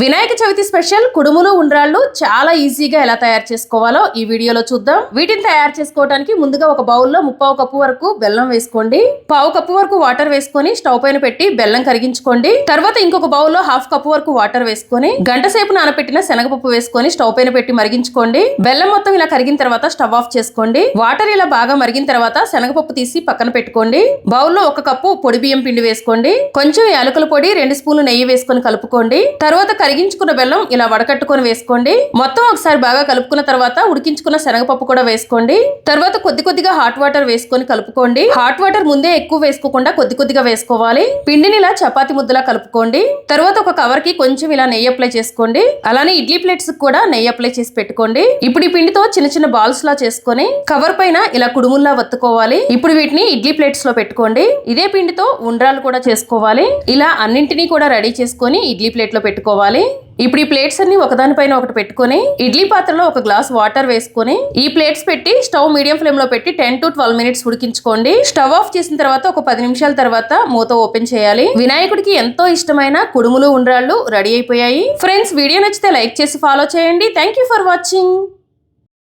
Vinayaka Chavithi special కుడుములు ఉండ్రాళ్ళు చాలా ఈజీగా ఎలా తయారు చేసుకోవాలో ఈ వీడియోలో చూద్దాం. వీటిని తయారు చేసుకోవడానికి ముందుగా ఒక బౌల్లో ముప్పావు కప్పు వరకు బెల్లం వేసుకోండి. పావు కప్పు వరకు వాటర్ వేసుకొని స్టవ్ పైన పెట్టి బెల్లం కరిగించుకోండి. తర్వాత ఇంకొక బౌల్లో హాఫ్ కప్పు వరకు వాటర్ వేసుకొని గంట సేపు నానబెట్టిన శనగపప్పు వేసుకొని స్టవ్ పైన పెట్టి మరిగించుకోండి. బెల్లం మొత్తం ఇలా కరిగిన తర్వాత స్టవ్ ఆఫ్ చేసుకోండి. వాటర్ ఇలా బాగా మరిగిన తర్వాత శనగపప్పు తీసి పక్కన పెట్టుకోండి. బౌల్లో ఒక కప్పు పొడి బియ్యం పిండి వేసుకోండి. కొంచెం యాలకుల పొడి రెండు స్పూన్లు నెయ్యి వేసుకొని కలుపుకోండి. తర్వాత కరిగించుకున్న బెల్లం ఇలా వడకట్టుకొని వేసుకోండి. మొత్తం ఒకసారి బాగా కలుపుకున్న తర్వాత ఉడికించుకున్న శనగపప్పు కూడా వేసుకోండి. తర్వాత కొద్ది కొద్దిగా హాట్ వాటర్ వేసుకొని కలుపుకోండి. హాట్ వాటర్ ముందే ఎక్కువ వేసుకోకుండా కొద్ది కొద్దిగా వేసుకోవాలి. పిండిని ఇలా చపాతి ముద్దలా కలుపుకోండి. తర్వాత ఒక కవర్కి కొంచెం ఇలా నెయ్యి అప్లై చేసుకోండి. అలానే ఇడ్లీ ప్లేట్స్ కూడా నెయ్యి అప్లై చేసి పెట్టుకోండి. ఇప్పుడు ఈ పిండితో చిన్న చిన్న బాల్స్ లా చేసుకొని కవర్ పైన ఇలా కుడుముల్లా వత్తుకోవాలి. ఇప్పుడు వీటిని ఇడ్లీ ప్లేట్స్లో పెట్టుకోండి. ఇదే పిండితో ఉండ్రాలు కూడా చేసుకోవాలి. ఇలా అన్నింటినీ కూడా రెడీ చేసుకొని ఇడ్లీ ప్లేట్లో పెట్టుకోవాలి. ఇప్పుడు ఈ ప్లేట్స్ అన్ని ఒకదానిపైన ఒకటి పెట్టుకొని ఇడ్లీ పాత్రలో ఒక గ్లాస్ వాటర్ వేసుకొని ఈ ప్లేట్స్ పెట్టి స్టవ్ మీడియం ఫ్లేమ్లో పెట్టి టెన్ టు ట్వెల్వ్ మినిట్స్ ఉడికించుకోండి. స్టవ్ ఆఫ్ చేసిన తర్వాత ఒక పది నిమిషాల తర్వాత మూత ఓపెన్ చేయాలి. వినాయకుడికి ఎంతో ఇష్టమైన కుడుములు ఉండ్రాళ్ళు రెడీ అయిపోయాయి. ఫ్రెండ్స్ వీడియో నచ్చితే లైక్ చేసి ఫాలో చేయండి. Thank you for watching.